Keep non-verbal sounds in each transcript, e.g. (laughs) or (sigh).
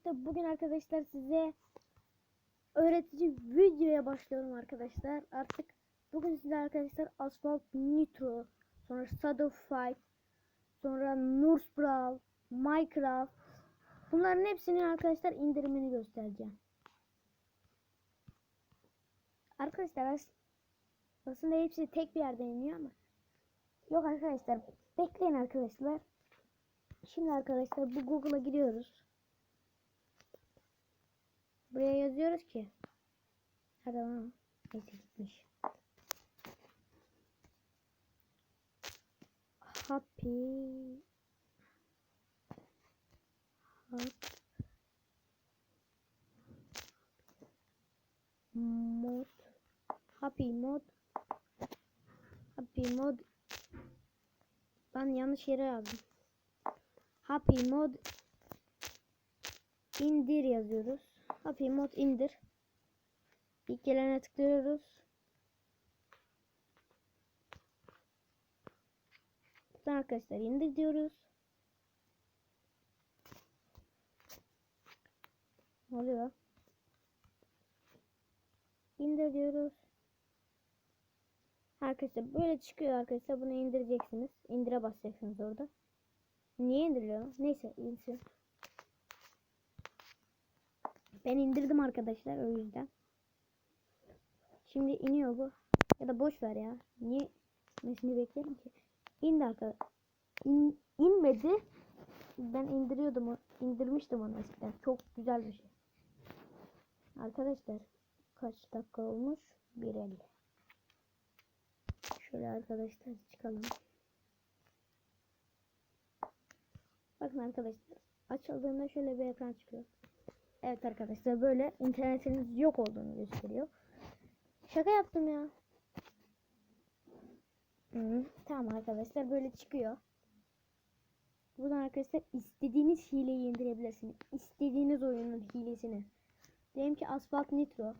arkadaşlar bugün arkadaşlar size öğretici videoya başlıyorum arkadaşlar. Artık bugün size arkadaşlar Asphalt Nitro, sonra Shadow Fight, sonra Nurse Brawl, Minecraft bunların hepsinin arkadaşlar indirimini göstereceğim. Arkadaşlar as- aslında hepsi tek bir yerde iniyor ama yok arkadaşlar bekleyin arkadaşlar. Şimdi arkadaşlar bu Google'a giriyoruz. Buraya yazıyoruz ki. Hadi lan. Neyse gitmiş. Happy. Hap. Mod. Happy mod. Happy mod. Ben yanlış yere yazdım. Happy mod indir yazıyoruz. Happy mod indir. İlk gelene tıklıyoruz. Buradan arkadaşlar indir diyoruz. Ne oluyor? İndir diyoruz. Arkadaşlar böyle çıkıyor arkadaşlar. Bunu indireceksiniz. İndire basacaksınız orada. Niye indiriyor? Neyse insin. Ben indirdim arkadaşlar o yüzden. Şimdi iniyor bu. Ya da boş ver ya. Niye nesini beklerim ki? İndi arkadaşlar. İn, inmedi. Ben indiriyordum o. indirmiştim onu eskiden. Çok güzel bir şey. Arkadaşlar kaç dakika olmuş? 1.50. Şöyle arkadaşlar çıkalım. Bakın arkadaşlar açıldığında şöyle bir ekran çıkıyor. Evet arkadaşlar böyle internetiniz yok olduğunu gösteriyor. Şaka yaptım ya. Hı, tamam arkadaşlar böyle çıkıyor. Buradan arkadaşlar istediğiniz hileyi indirebilirsiniz. İstediğiniz oyunun hilesini. Diyelim ki Asphalt Nitro.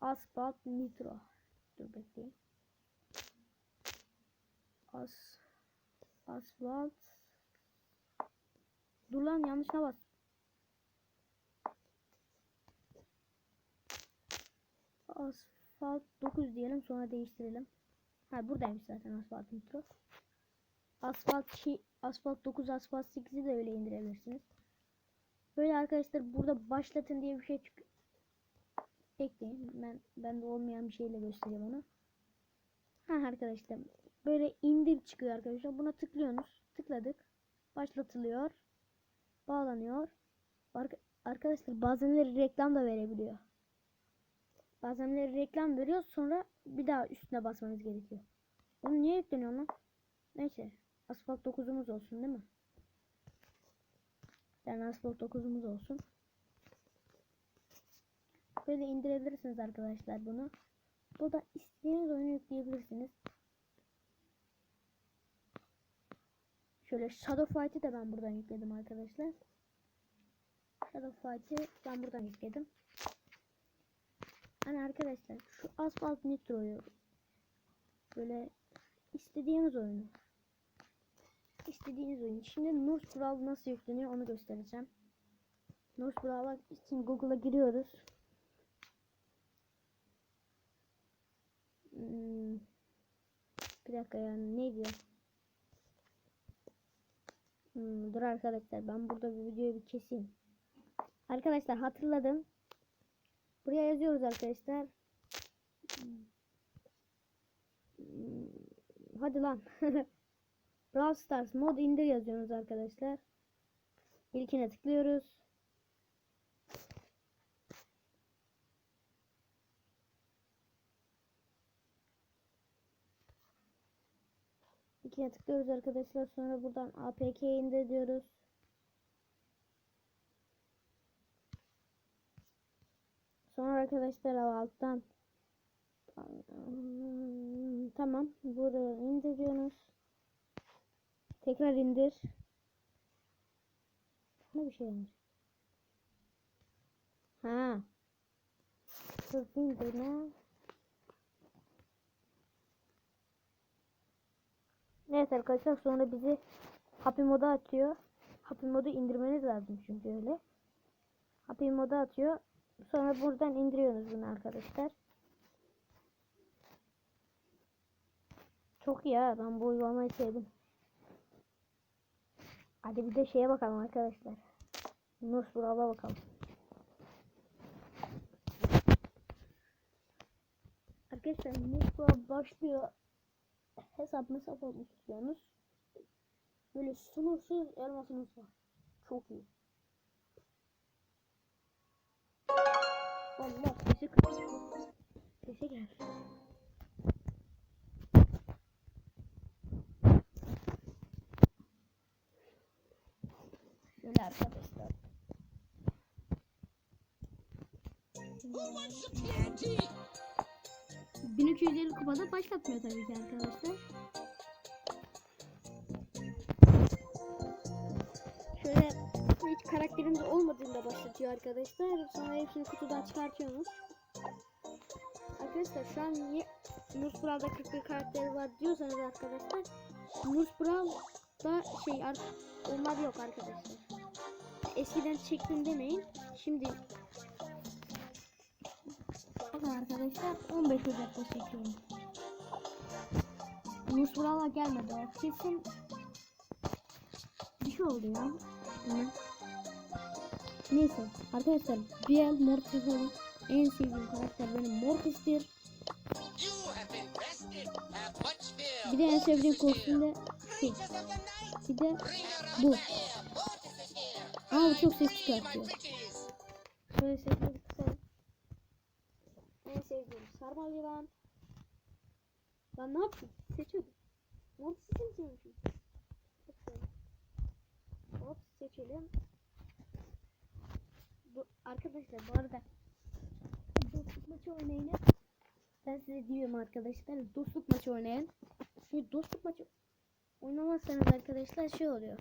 Asphalt Nitro. Dur bekleyin. As Asfalt. Dur lan yanlışına bas. Asfalt 9 diyelim sonra değiştirelim. Ha buradaymış zaten asfalt nitro. Asfalt şey, asfalt 9, asfalt 8'i de öyle indirebilirsiniz. Böyle arkadaşlar burada başlatın diye bir şey çık. Bekleyin. Ben bende olmayan bir şeyle göstereyim onu. Ha arkadaşlar böyle indir çıkıyor arkadaşlar. Buna tıklıyorsunuz. Tıkladık. Başlatılıyor. Bağlanıyor. Ar arkadaşlar bazenleri reklam da verebiliyor. Bazenleri reklam veriyor sonra bir daha üstüne basmanız gerekiyor. Onu niye yükleniyor lan? Neyse. Asfalt 9'umuz olsun değil mi? Yani asfalt 9'umuz olsun. Böyle indirebilirsiniz arkadaşlar bunu. Burada istediğiniz oyunu yükleyebilirsiniz. Şöyle Shadow Fight'i de ben buradan yükledim arkadaşlar. Shadow Fight'i ben buradan yükledim. Hani arkadaşlar şu Asphalt Nitro'yu böyle istediğiniz oyunu istediğiniz oyun. Şimdi Nurse Brawl nasıl yükleniyor onu göstereceğim. Nurse Brawl'a için Google'a giriyoruz. Hmm. Bir dakika yani ne diyor? Hmm, dur arkadaşlar ben burada bir videoyu bir keseyim. Arkadaşlar hatırladım. Buraya yazıyoruz arkadaşlar. Hmm, Hadi lan. (laughs) Brawl Stars mod indir yazıyoruz arkadaşlar. İlkine tıklıyoruz. İkiye tıklıyoruz arkadaşlar. Sonra buradan APK indir diyoruz. Sonra arkadaşlar alttan tamam buraya indiriyorsunuz. Tekrar indir. Ne bir şey olmuş. Ha. Dur indir ne? Evet arkadaşlar sonra bizi Happy moda atıyor. Happy modu indirmeniz lazım çünkü öyle. Happy modu atıyor. Sonra buradan indiriyorsunuz bunu arkadaşlar. Çok iyi ha. Ben bu uygulamayı sevdim. Hadi bir de şeye bakalım arkadaşlar. Nus Brawl'a bakalım. Arkadaşlar Nus Brawl başlıyor. Hesap mesap olmuş istiyorsunuz. Böyle sınırsız elmasınız var. Çok iyi. Allah sesi kısıyor. Sesi gel. Şöyle arkadaşlar. Who wants some candy? 1250 kupada başlatmıyor tabii ki arkadaşlar. Şöyle hiç karakterimiz olmadığında başlatıyor arkadaşlar. Sonra hepsini kutudan çıkartıyorsunuz. Arkadaşlar şu an niye Nurs Brawl'da 41 karakteri var diyorsanız arkadaşlar Nurs Brawl'da şey ar- onlar yok arkadaşlar. Eskiden çektim demeyin. Şimdi Bakın arkadaşlar 15 Ocak'ta çekiyorum. Nurs Brawl'a gelmedi o. Kesin bir şey oldu ya. Hı. Neyse arkadaşlar Biel Mortis'in en sevdiğim karakter benim Mortis'tir. Bir de en sevdiğim kostüm de şey. Bir de bu. Aa çok ses çıkartıyor. Şöyle kısalım. Sevdiğim sarmal yılan. Lan ne yaptın? Seçiyordum. Mortis'i seçiyormuşum. Çok güzel. Hop seçelim. Bu, arkadaşlar bu arada dostluk maçı oynayın. Ben size diyorum arkadaşlar dostluk maçı oynayın. Şu dostluk maçı oynamazsanız arkadaşlar şey oluyor.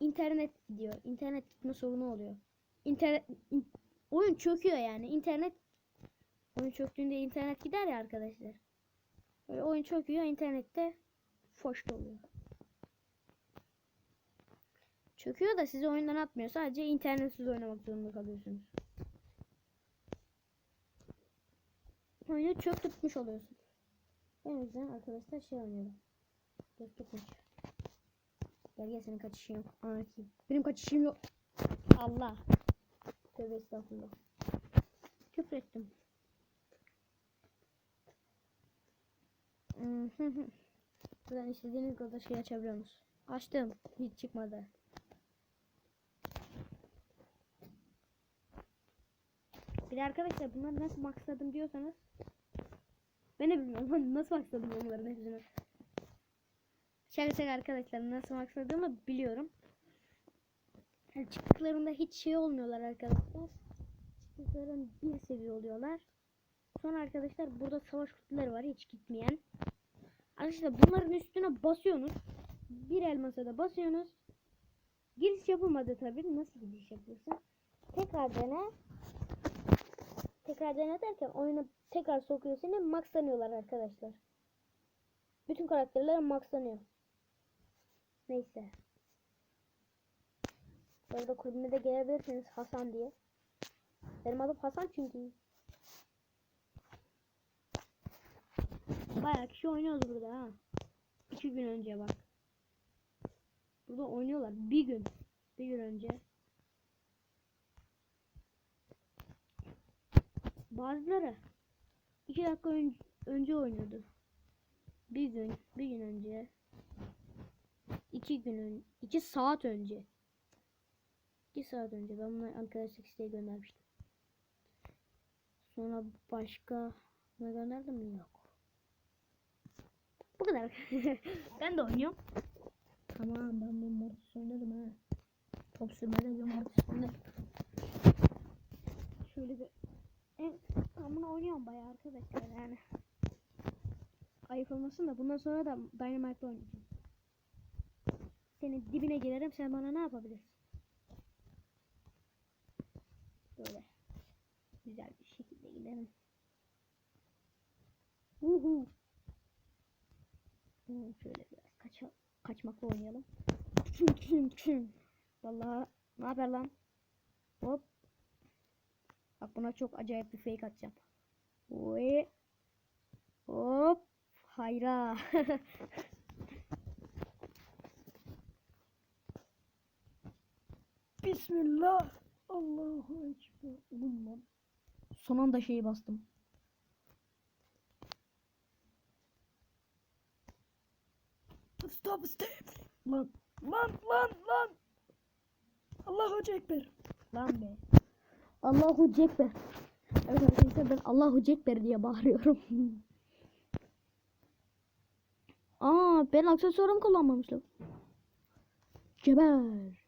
İnternet gidiyor. İnternet gitme sorunu oluyor. İnternet in- oyun çöküyor yani. İnternet oyun çöktüğünde internet gider ya arkadaşlar. Böyle oyun çöküyor internette foş oluyor. Çöküyor da sizi oyundan atmıyor. Sadece internetsiz oynamak zorunda kalıyorsunuz. Oyunu çök tutmuş oluyorsun. O yüzden arkadaşlar şey oynuyorum. Dostluk maçı. Gel gel senin kaçışın yok. Anlatayım. Benim kaçışım yok. Allah. Tövbe estağfurullah. Küfür ettim. Hmm, hı hı. Buradan (laughs) istediğiniz kadar şey açabiliyorsunuz. Açtım. Hiç çıkmadı. Bir arkadaşlar bunları nasıl maxladım diyorsanız ben de bilmiyorum nasıl maxladım onların hepsini. Şaka şaka arkadaşlar nasıl maxladığımı biliyorum. Yani çıktıklarında hiç şey olmuyorlar arkadaşlar. Çıktıklarında bir seviye oluyorlar. Sonra arkadaşlar burada savaş kutuları var hiç gitmeyen. Arkadaşlar bunların üstüne basıyorsunuz. Bir elmasa da basıyorsunuz. Giriş yapılmadı tabii. Nasıl giriş yapıyorsun? Tekrar dene. Tekrar dene derken oyuna tekrar sokuyor seni. Maxlanıyorlar arkadaşlar. Bütün karakterler maxlanıyor. Neyse. Bu arada kulübüme de gelebilirsiniz Hasan diye. Benim adım Hasan çünkü. Bayağı kişi oynuyoruz burada ha. İki gün önce bak. Burada oynuyorlar. Bir gün. Bir gün önce. Bazıları iki dakika ön- önce oynuyordu. Bir gün, bir gün önce. iki gün önce, iki saat önce. İki saat önce ben bunu arkadaşlık isteği göndermiştim. Sonra başka ne gönderdim? Yok. Bu kadar. (laughs) ben de oynuyorum. Tamam ben bir mortis oynadım ha. Top sürmede bir mortis oynadım. Şöyle bir en ben bunu oynuyorum bayağı arkadaşlar yani. Ayıp olmasın da bundan sonra da Dynamite'la oynayacağım. Senin dibine girerim sen bana ne yapabilirsin? Böyle güzel bir şekilde gidelim. Uhu. Hmm, Şöyle biraz kaça, kaçmakla oynayalım. (laughs) Vallahi ne haber lan? Hop. Bak buna çok acayip bir fake atacağım. Ve hop. Hayra. (laughs) Bismillah. Allahu ekber. Lan. Son anda şeyi bastım. Lan lan lan lan. Allahu Ekber. Lan be. Allahu Ekber. Evet arkadaşlar ben Allahu Ekber diye bağırıyorum. (laughs) Aa ben aksesuarımı kullanmamışım. Geber.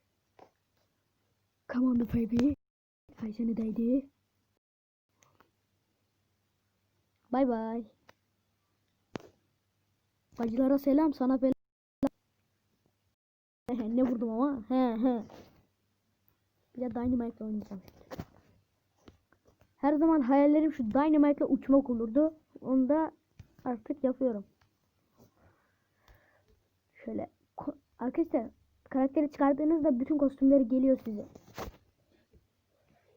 Come on baby. Ay seni değdi. Bay bay. Bacılara selam sana bela. Ne vurdum ama. He he. Bir de Dynamite'la oynayacağım. Her zaman hayallerim şu Dynamite'la uçmak olurdu. Onu da artık yapıyorum. Şöyle arkadaşlar karakteri çıkardığınızda bütün kostümleri geliyor size.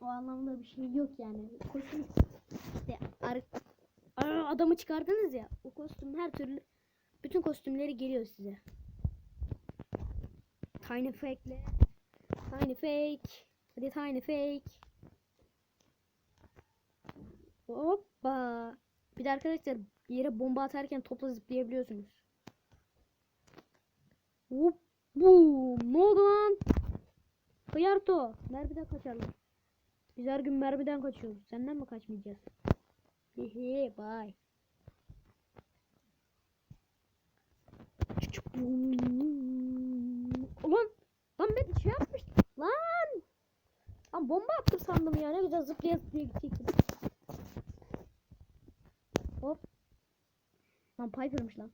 O anlamda bir şey yok yani. Kostüm işte adamı çıkardınız ya. O kostüm her türlü bütün kostümleri geliyor size. Tiny Fake'le Tiny Fake. Hadi Tiny Fake. Hoppa. Bir de arkadaşlar yere bomba atarken topla zıplayabiliyorsunuz. Hop. Boom. Ne oldu lan? Hıyarto. Mermiden kaçarlar. Biz her gün mermiden kaçıyoruz. Senden mi kaçmayacağız? Hehe bye. Ulan lan ben şey yapmıştım. Lan. Lan bomba attım sandım ya. Ne güzel zıplaya zıplaya gidecektim. Hop. Lan Piper'mış lan.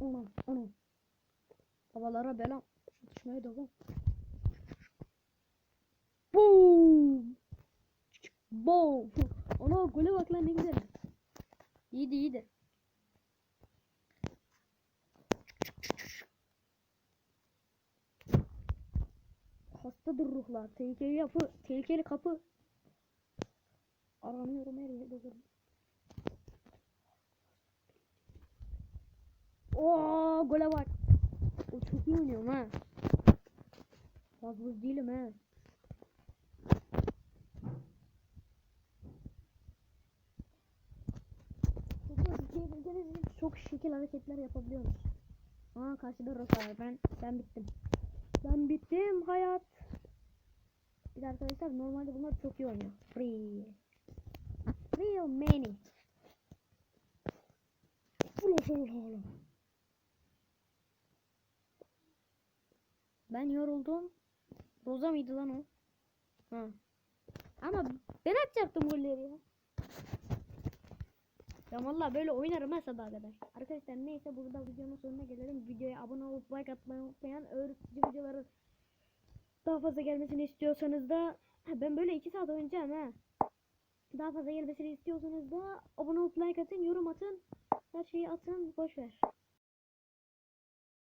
Ulan onu. Havalara bela. Düşmeye devam. Boom. Boom. Ona gole bak lan ne güzel. İyiydi iyiydi. Hastadır ruhlar. Tehlikeli yapı. Tehlikeli kapı. Aranıyorum her yerde durum. Oo gole bak. O çok iyi oynuyorum ha. Az buz değilim ha. Gibi Çok şekil hareketler yapabiliyoruz. Aa karşıda Rosa. Ben ben bittim. Ben bittim hayat. Bir de arkadaşlar normalde bunlar çok iyi oynuyor. Free. Real many. Ula ula ula. Ben yoruldum. Roza mıydı lan o? Ha. Ama ben atacaktım golleri ya. Ya valla böyle oynarım ha sabaha kadar. Arkadaşlar neyse burada videonun sonuna gelelim. Videoya abone olup like atmayı unutmayın. Öğretici videoları daha fazla gelmesini istiyorsanız da Ha, ben böyle 2 saat oynayacağım ha. Daha fazla gelmesini istiyorsanız da abone olup like atın, yorum atın. Her şeyi atın, boş ver.